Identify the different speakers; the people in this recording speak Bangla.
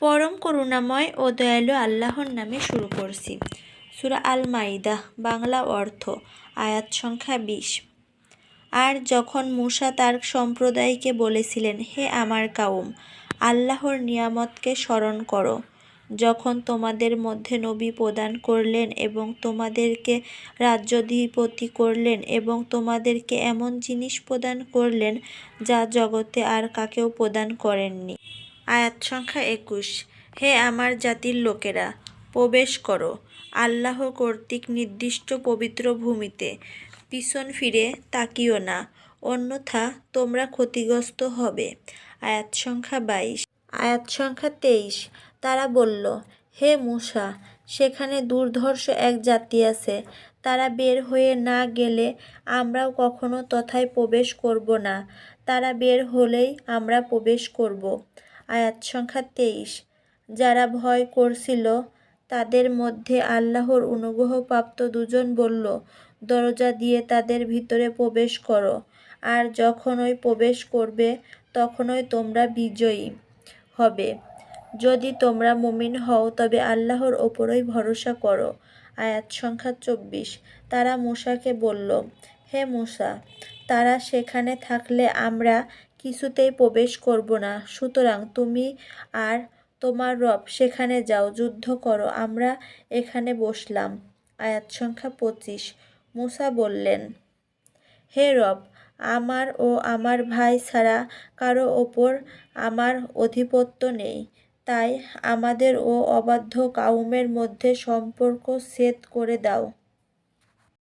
Speaker 1: পরম করুণাময় ও দয়ালু আল্লাহর নামে শুরু করছি। সুরা আল মাইদা বাংলা অর্থ, আয়াত সংখ্যা বিশ। আর যখন মূসা তার সম্প্রদায়কে বলেছিলেন, হে আমার কাউম, আল্লাহর নিয়ামতকে স্মরণ করো। যখন তোমাদের মধ্যে নবী প্রদান করলেন এবং তোমাদেরকে রাজ্যাধিপতি করলেন এবং তোমাদেরকে এমন জিনিস প্রদান করলেন যা জগতে আর কাকেও প্রদান করেননি আয়াত সংখ্যা একুশ। হে আমার জাতির লোকেরা, প্রবেশ করো। আল্লাহ কর্তৃক নির্দিষ্ট পবিত্র ভূমিতে পিছন ফিরে তাকিও না, অন্যথা তোমরা ক্ষতিগ্রস্ত হবে। আয়াত সংখ্যা বাইশ। আয়াত সংখ্যা তেইশ। তারা বলল, হে মূষা সেখানে দুর্ধর্ষ এক জাতি আছে। তারা বের হয়ে না গেলে আমরাও কখনো তথায় প্রবেশ করব না। তারা বের হলেই আমরা প্রবেশ করব। আয়াত সংখ্যা তেইশ। যারা ভয় করছিল, তাদের মধ্যে আল্লাহর অনুগ্রহপ্রাপ্ত দুজন বলল, দরজা দিয়ে তাদের ভিতরে প্রবেশ করো। আর যখনই প্রবেশ করবে, তখনই তোমরা বিজয়ী হবে। যদি তোমরা মুমিন হও, তবে আল্লাহর ওপরই ভরসা করো। আয়াত সংখ্যা চব্বিশ। তারা মূসাকে বলল, হে মূসা, তারা সেখানে থাকলে আমরা কিছুতেই প্রবেশ করব না। সুতরাং তুমি আর তোমার রব সেখানে যাও, যুদ্ধ করো। আমরা এখানে বসলাম। আয়াত সংখ্যা পঁচিশ। মুসা বললেন, হে রব, আমার ও আমার ভাই ছাড়া কারও ওপর আমার অধিপত্য নেই। তাই আমাদের ও অবাধ্য কাউমের মধ্যে সম্পর্ক ছেদ করে দাও।